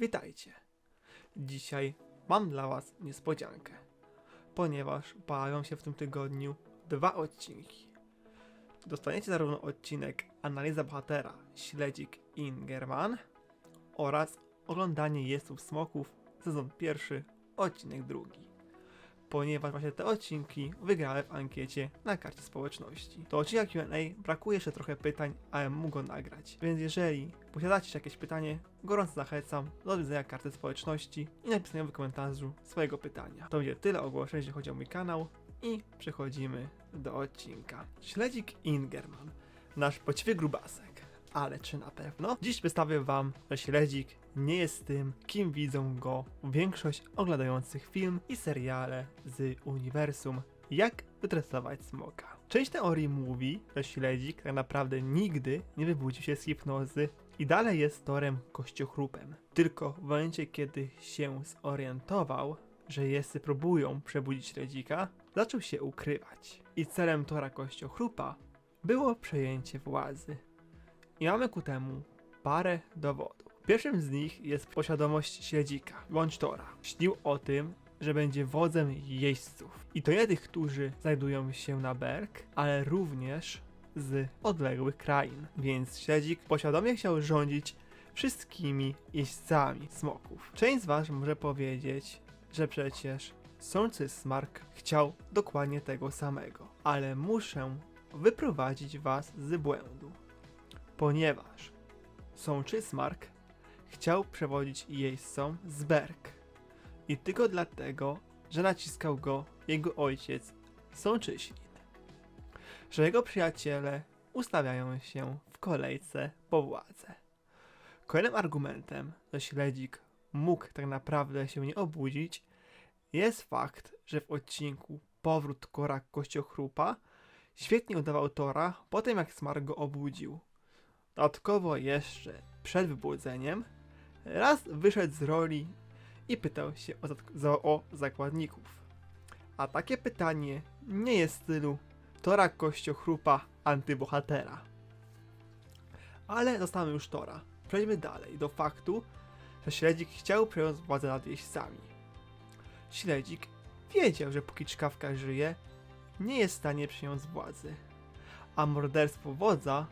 Witajcie. Dzisiaj mam dla Was niespodziankę, ponieważ pojawią się w tym tygodniu dwa odcinki. Dostaniecie zarówno odcinek Analiza bohatera Śledzik Ingerman oraz Oglądanie Jestów Smoków sezon pierwszy, odcinek drugi. Ponieważ właśnie te odcinki wygrały w ankiecie na karcie społeczności. Do odcinka Q&A brakuje jeszcze trochę pytań, ale mógł go nagrać. Więc jeżeli posiadacie jakieś pytanie, gorąco zachęcam do odwiedzenia karty społeczności i napisania w komentarzu swojego pytania. To będzie tyle ogłoszeń, jeśli chodzi o mój kanał i przechodzimy do odcinka. Śledzik Ingerman, nasz poćwy grubasek. Ale czy na pewno? Dziś przedstawię wam, że śledzik nie jest tym, kim widzą go większość oglądających film i seriale z uniwersum Jak wytresować smoka. Część teorii mówi, że śledzik tak naprawdę nigdy nie wybudził się z hipnozy i dalej jest torem kościochrupem. Tylko w momencie, kiedy się zorientował, że jesty próbują przebudzić śledzika, zaczął się ukrywać. I celem tora kościochrupa było przejęcie władzy. I mamy ku temu parę dowodów. Pierwszym z nich jest posiadomość śledzika, bądź Tora. Śnił o tym, że będzie wodzem jeźdźców. I to nie tych, którzy znajdują się na Berg, ale również z odległych krain. Więc śledzik poświadomie chciał rządzić wszystkimi jeźdźcami smoków. Część z was może powiedzieć, że przecież Sący Smark chciał dokładnie tego samego. Ale muszę wyprowadzić was z błędu ponieważ Sączysmark chciał przewodzić jeźdźcom z Berg. I tylko dlatego, że naciskał go jego ojciec Sączyślin. Że jego przyjaciele ustawiają się w kolejce po władzę. Kolejnym argumentem, że śledzik mógł tak naprawdę się nie obudzić, jest fakt, że w odcinku Powrót Kora Kościochrupa świetnie udawał Tora po tym jak Smark go obudził. Dodatkowo jeszcze przed wybudzeniem raz wyszedł z roli i pytał się o, za- o zakładników. A takie pytanie nie jest w stylu Tora Kościochrupa antybohatera. Ale zostawmy już Tora. Przejdźmy dalej do faktu, że Śledzik chciał przejąć władzę nad jeźdźcami. Śledzik wiedział, że póki czkawka żyje, nie jest w stanie przejąć władzy. A morderstwo wodza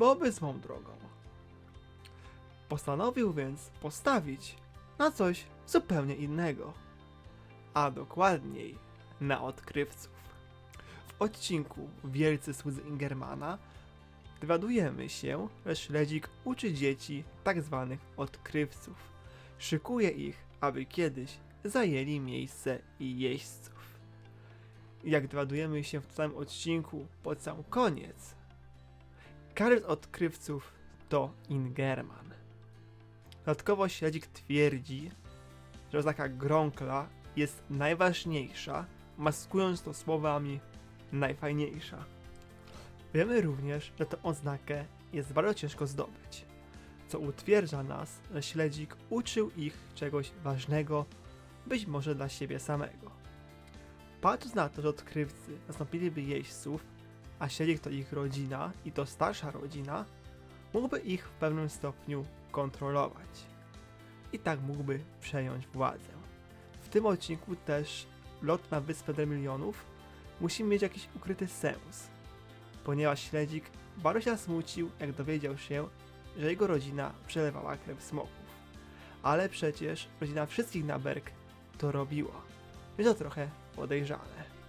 byłoby złą drogą. Postanowił więc postawić na coś zupełnie innego, a dokładniej na odkrywców. W odcinku Wielcy Słudzy Ingermana dowiadujemy się, że śledzik uczy dzieci tak zwanych odkrywców. Szykuje ich, aby kiedyś zajęli miejsce jeźdźców. Jak dowiadujemy się w całym odcinku po sam koniec, każdy z odkrywców to Ingerman. Dodatkowo śledzik twierdzi, że oznaka Gronkla jest najważniejsza, maskując to słowami najfajniejsza. Wiemy również, że tę oznakę jest bardzo ciężko zdobyć, co utwierdza nas, że śledzik uczył ich czegoś ważnego, być może dla siebie samego. Patrząc na to, że odkrywcy zastąpiliby jeźdźców, a śledzik to ich rodzina i to starsza rodzina, mógłby ich w pewnym stopniu kontrolować. I tak mógłby przejąć władzę. W tym odcinku też lot na Wyspę Demilionów musi mieć jakiś ukryty sens, ponieważ śledzik bardzo się smucił, jak dowiedział się, że jego rodzina przelewała krew smoków. Ale przecież rodzina wszystkich na Berg to robiła, więc to trochę podejrzane.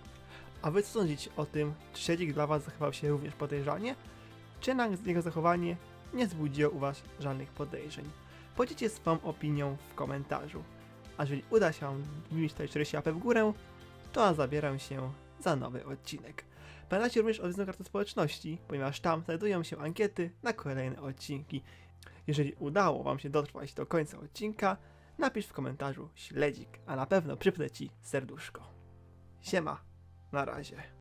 A wy co sądzicie o tym, czy śledzik dla was zachował się również podejrzanie, czy na jego zachowanie nie wzbudziło u was żadnych podejrzeń? Podzielcie swoją opinią w komentarzu. A jeżeli uda się wam wbić te 40 łapy w górę, to zabieram się za nowy odcinek. Pamiętajcie również o karty społeczności, ponieważ tam znajdują się ankiety na kolejne odcinki. Jeżeli udało wam się dotrwać do końca odcinka, napisz w komentarzu śledzik, a na pewno przypnę ci serduszko. Siema! Na razie.